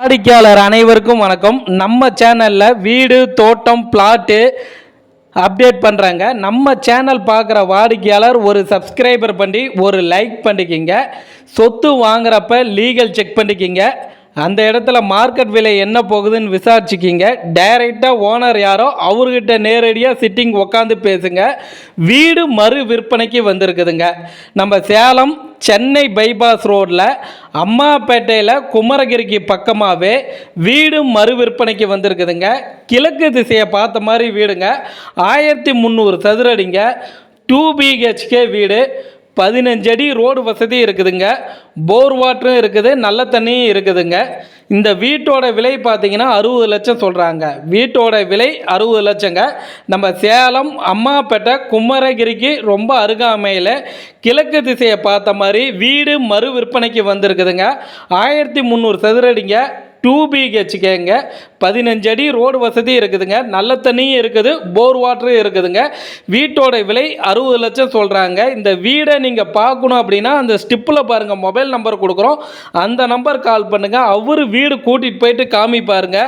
வாடிக்கையாளர் அனைவருக்கும் வணக்கம். நம்ம சேனலில் வீடு தோட்டம் பிளாட்டு அப்டேட் பண்ணுறாங்க நம்ம சேனல் பார்க்குற வாடிக்கையாளர் ஒரு சப்ஸ்கிரைபர் பண்ணி ஒரு லைக் பண்ணிக்கிங்க. சொத்து வாங்குறப்ப லீகல் செக் பண்ணிக்கிங்க. அந்த இடத்துல மார்க்கெட் விலை என்ன போகுதுன்னு விசாரிச்சுக்கிங்க. டைரெக்டாக ஓனர் யாரோ அவர்கிட்ட நேரடியாக சிட்டிங் உக்காந்து பேசுங்க. வீடு மறு விற்பனைக்கு வந்திருக்குதுங்க. நம்ம சேலம் சென்னை பைபாஸ் ரோட்டில் அம்மாப்பேட்டையில் குமரகிரிக்கு பக்கமாகவே வீடு மறு விற்பனைக்கு வந்திருக்குதுங்க. கிழக்கு திசையை பார்த்த மாதிரி வீடுங்க. ஆயிரத்தி முந்நூறு சதுரடிங்க. டூ பிஹெச்கே வீடு. பதினஞ்சு அடி ரோடு வசதி இருக்குதுங்க. போர் வாட்டரும் இருக்குது நல்ல தண்ணியும் இருக்குதுங்க. இந்த வீட்டோட விலை பார்த்தீங்கன்னா அறுபது லட்சம் சொல்கிறாங்க வீட்டோட விலை அறுபது லட்சங்க. நம்ம சேலம் அம்மாப்பேட்டை குமரகிரிக்கு ரொம்ப அருகாமையில் கிழக்கு திசையை பார்த்த மாதிரி வீடு மறு விற்பனைக்கு வந்திருக்குதுங்க. ஆயிரத்தி முந்நூறு சதுரடிங்க. டூ பிஹெச்கேங்க பதினஞ்சு அடி ரோடு வசதி இருக்குதுங்க. நல்ல தண்ணியும் இருக்குது போர் வாட்டரும் இருக்குதுங்க. வீட்டோட விலை அறுபது லட்சம் சொல்கிறாங்க இந்த வீடை நீங்கள் பார்க்கணும் அப்படின்னா அந்த ஸ்டிப்பில் பாருங்கள் மொபைல் நம்பர் கொடுக்குறோம். அந்த நம்பர் கால் பண்ணுங்கள் அவர் வீடு கூட்டிகிட்டு போயிட்டு காமிப்பாருங்க.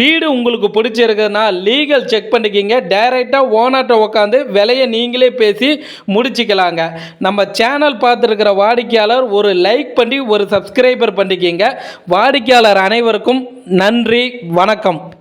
வீடு உங்களுக்கு பிடிச்சிருக்குதுன்னா லீகல் செக் பண்ணிக்கிங்க. டைரெக்டாக ஓனர்கிட்ட உட்காந்து விலையை நீங்களே பேசி முடிச்சுக்கலாங்க. நம்ம சேனல் பார்த்துருக்கிற வாடிக்கையாளர் ஒரு லைக் பண்ணி ஒரு சப்ஸ்கிரைபர் பண்ணிக்கிங்க. வாடிக்கையாளர் அனைவருக்கும் நன்றி வணக்கம்.